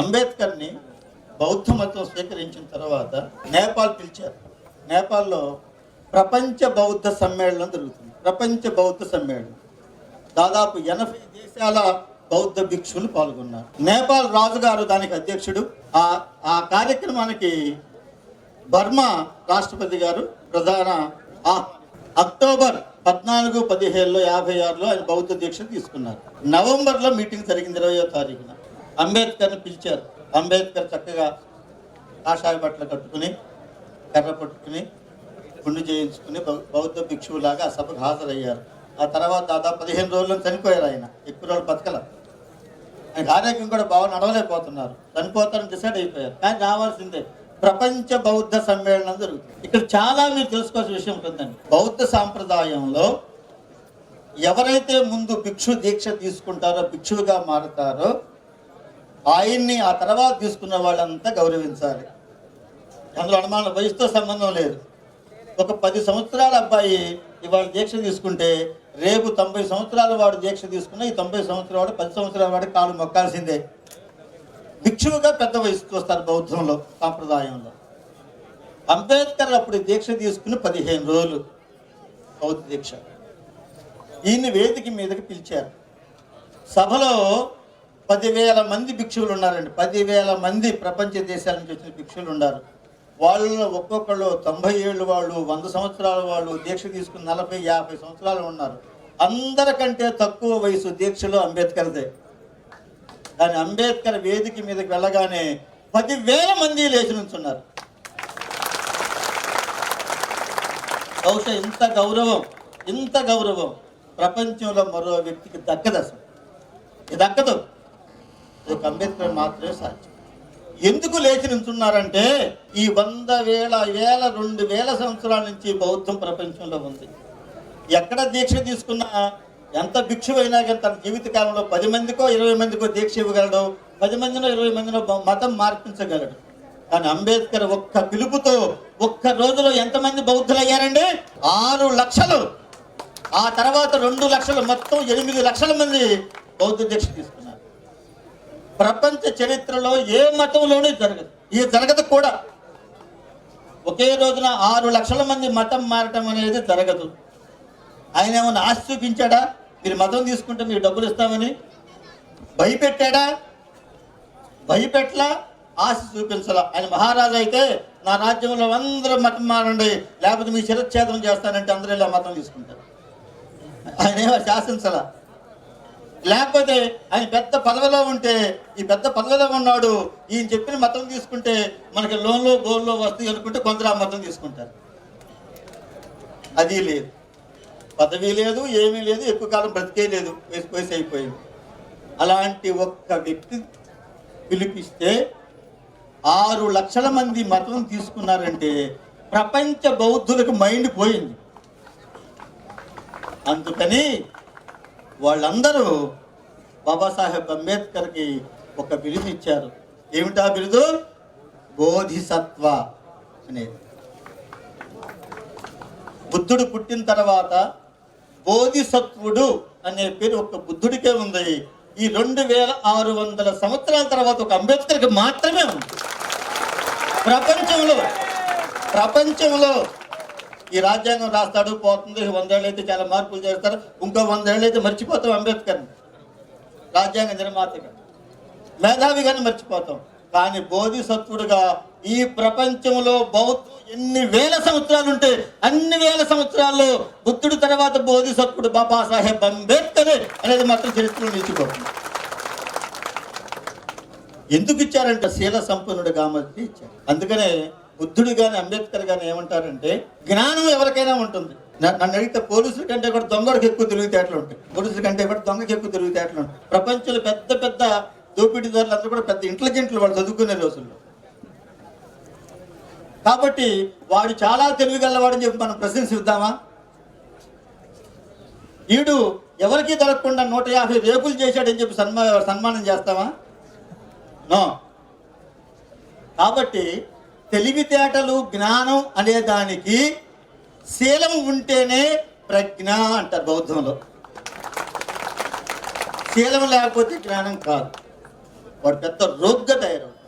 అంబేద్కర్ని బౌద్ధ మతం స్వీకరించిన తర్వాత నేపాల్ పిలిచారు. నేపాల్లో ప్రపంచ బౌద్ధ సమ్మేళనం జరుగుతుంది. ప్రపంచ బౌద్ధ సమ్మేళనం. దాదాపు ఎనభై దేశాల బౌద్ధ భిక్షులు పాల్గొన్నారు. నేపాల్ రాజుగారు దానికి అధ్యక్షుడు. ఆ ఆ కార్యక్రమానికి బర్మా రాష్ట్రపతి గారు ప్రధాన అక్టోబర్ పద్నాలుగు పదిహేడులో యాభై ఆరులో ఆయన బౌద్ధ దీక్ష తీసుకున్నారు. నవంబర్లో మీటింగ్ జరిగింది ఇరవయో తారీఖున. అంబేద్కర్ని పిలిచారు. అంబేద్కర్ చక్కగా కాషాయ బట్టలు కట్టుకుని కర్ర పట్టుకుని గుండు చేయించుకుని బౌ- బౌద్ధ భిక్షువులాగా ఆ సభకు హాజరయ్యారు. ఆ తర్వాత దాదాపు పదిహేను రోజుల్లో చనిపోయారు ఆయన. ఎక్కువ రోజులు బతకల. ఆయన ఆరోగ్యం కూడా బాగా నడవలేకపోతున్నారు. చనిపోతారని డిసైడ్ అయిపోయారు. కానీ రావాల్సిందే ప్రపంచ బౌద్ధ సమ్మేళనం జరుగుతుంది. ఇక్కడ చాలా మీరు తెలుసుకోవాల్సిన విషయం ఉంటుందండి. బౌద్ధ సాంప్రదాయంలో ఎవరైతే ముందు భిక్షు దీక్ష తీసుకుంటారో భిక్షువుగా మారుతారో ఆయన్ని ఆ తర్వాత తీసుకున్న వాళ్ళంతా గౌరవించాలి. అందులో అనుమానం వయసుతో సంబంధం లేదు. ఒక పది సంవత్సరాల అబ్బాయి ఇవాళ దీక్ష తీసుకుంటే రేపు తొంభై సంవత్సరాల వాడు దీక్ష తీసుకున్న ఈ తొంభై సంవత్సరాల వాడు పది సంవత్సరాల వాడు కాలు మొక్కాల్సిందే. భిక్షువుగా పెద్ద వయసుకు వస్తారు బౌద్ధంలో సాంప్రదాయంలో. అంబేద్కర్ అప్పుడు దీక్ష తీసుకుని పదిహేను రోజులు బౌద్ధ దీక్ష. ఈయన్ని వేదిక మీదకి పిలిచారు. సభలో పదివేల మంది భిక్షువులు ఉన్నారండి. పదివేల మంది ప్రపంచ దేశాల నుంచి వచ్చిన భిక్షువులు ఉన్నారు. వాళ్ళలో ఒక్కొక్కళ్ళు తొంభై ఏళ్ళు వాళ్ళు వంద సంవత్సరాల వాళ్ళు దీక్ష తీసుకుని నలభై యాభై సంవత్సరాలు ఉన్నారు. అందరికంటే తక్కువ వయసు దీక్షలో అంబేద్కర్దే. దాని అంబేద్కర్ వేదిక మీదకి వెళ్ళగానే పదివేల మంది లేచి నుంచున్నారు. బహుశా ఇంత గౌరవం ఇంత గౌరవం ప్రపంచంలో మరో వ్యక్తికి దక్కదు అసలు. ఇది దక్కదు. ఒక అంబేద్కర్ మాత్రమే సాధ్యం. ఎందుకు లేచి నించున్నారంటే ఈ వంద వేల వేల రెండు వేల సంవత్సరాల నుంచి బౌద్ధం ప్రపంచంలో ఉంది. ఎక్కడ దీక్ష తీసుకున్నా ఎంత భిక్షువైనా కానీ తన జీవితకాలంలో పది మందికో ఇరవై మందికో దీక్ష ఇవ్వగలడు. పది మందినో ఇరవై మందినో మతం మార్పించగలడు. కానీ అంబేద్కర్ ఒక్క పిలుపుతో ఒక్క రోజులో ఎంతమంది బౌద్ధులు అయ్యారండి ఆరు లక్షలు. ఆ తర్వాత రెండు లక్షలు మొత్తం ఎనిమిది లక్షల మంది బౌద్ధ దీక్ష తీసుకున్నారు. ప్రపంచ చరిత్రలో ఏ మతంలోనూ జరగదు. ఇది జరగదు కూడా. ఒకే రోజున ఆరు లక్షల మంది మతం మారటం అనేది జరగదు. ఆయన ఏమైనా ఆశ చూపించాడా? మీరు మతం తీసుకుంటే మీకు డబ్బులు ఇస్తామని. భయపెట్టాడా? భయపెట్లా ఆశ చూపించాల. ఆయన మహారాజు అయితే నా రాజ్యంలో అందరూ మతం మారండి. లేకపోతే మీ శిరచ్ఛేదం చేస్తానంటే అందరూ ఇలా మతం తీసుకుంటారు. ఆయన ఏమో శాసించాల. లేకపోతే ఆయన పెద్ద పదవిలో ఉంటే ఈ పెద్ద పదవిలో ఉన్నాడు ఈయన చెప్పిన మతం తీసుకుంటే మనకి లోన్లో గోల్లో వస్తుంది అనుకుంటే కొందరు ఆ మతం తీసుకుంటారు. అది లేదు. పదవి లేదు ఏమీ లేదు ఎక్కువ కాలం బ్రతికే లేదు వయసు అయిపోయింది. అలాంటి ఒక్క వ్యక్తి పిలిపిస్తే ఆరు లక్షల మంది మతం తీసుకున్నారంటే ప్రపంచ బౌద్ధులకు మైండ్ పోయింది. అందుకని వాళ్ళందరూ బాబాసాహెబ్ అంబేద్కర్కి ఒక బిరుదు ఇచ్చారు. ఏమిటా బిరుదు? బోధిసత్వ అనేది. బుద్ధుడు పుట్టిన తర్వాత బోధిసత్వుడు అనే పేరు ఒక బుద్ధుడికే ఉంది. ఈ రెండు వేల ఆరు వందల సంవత్సరాల తర్వాత ఒక అంబేద్కర్కి మాత్రమే ఉంది. ప్రపంచంలో ప్రపంచంలో ఈ రాజ్యాంగం రాస్తాడు పోతుంది. వందేళ్ళు అయితే చాలా మార్పులు చేస్తారు. ఇంకో వందేళ్ళు అయితే మర్చిపోతాం అంబేద్కర్ని. రాజ్యాంగ నిర్మాతగా. మేధావిగానే మర్చిపోతాం. కానీ బోధిసత్వుడుగా ఈ ప్రపంచంలో బౌద్ధ ఎన్ని వేల సంవత్సరాలు ఉంటే అన్ని వేల సంవత్సరాల్లో బుద్ధుడు తర్వాత బోధిసత్వుడు బాబాసాహెబ్ అంబేద్కర్ అనేది మాత్రం చరిత్రలో నిలిచిపోతుంది. ఎందుకు ఇచ్చారంటే శీల సంపన్నుడు కాబట్టి ఇచ్చారు. అందుకనే బుద్ధుడు కానీ అంబేద్కర్ కానీ ఏమంటారంటే జ్ఞానం ఎవరికైనా ఉంటుంది. నన్ను అడిగితే పోలీసుల కంటే కూడా దొంగలకు ఎక్కువ తిరుగుతేటలు ఉంటాయి. పోలీసుల కంటే కూడా దొంగకి ఎక్కువ తిరుగుతేటలు ఉంటాయి. ప్రపంచంలో పెద్ద పెద్ద దోపిడీదారులు అందరూ కూడా పెద్ద ఇంటెలిజెంట్లు వాళ్ళు చదువుకునే రోజుల్లో. కాబట్టి వాడు చాలా తెలివిగలవాడని చెప్పి మనం ప్రశంసిద్దామా? ఈడు ఎవరికీ దొరకకుండా నూట యాభై రేపులు చేశాడని చెప్పి సన్మా సన్మానం చేస్తామా? నో. కాబట్టి తెలివితేటలు జ్ఞానం అనే దానికి శీలం ఉంటేనే ప్రజ్ఞ అంటారు బౌద్ధంలో. శీలం లేకపోతే జ్ఞానం కాదు. వాడు పెద్ద రోగ్గా తయారు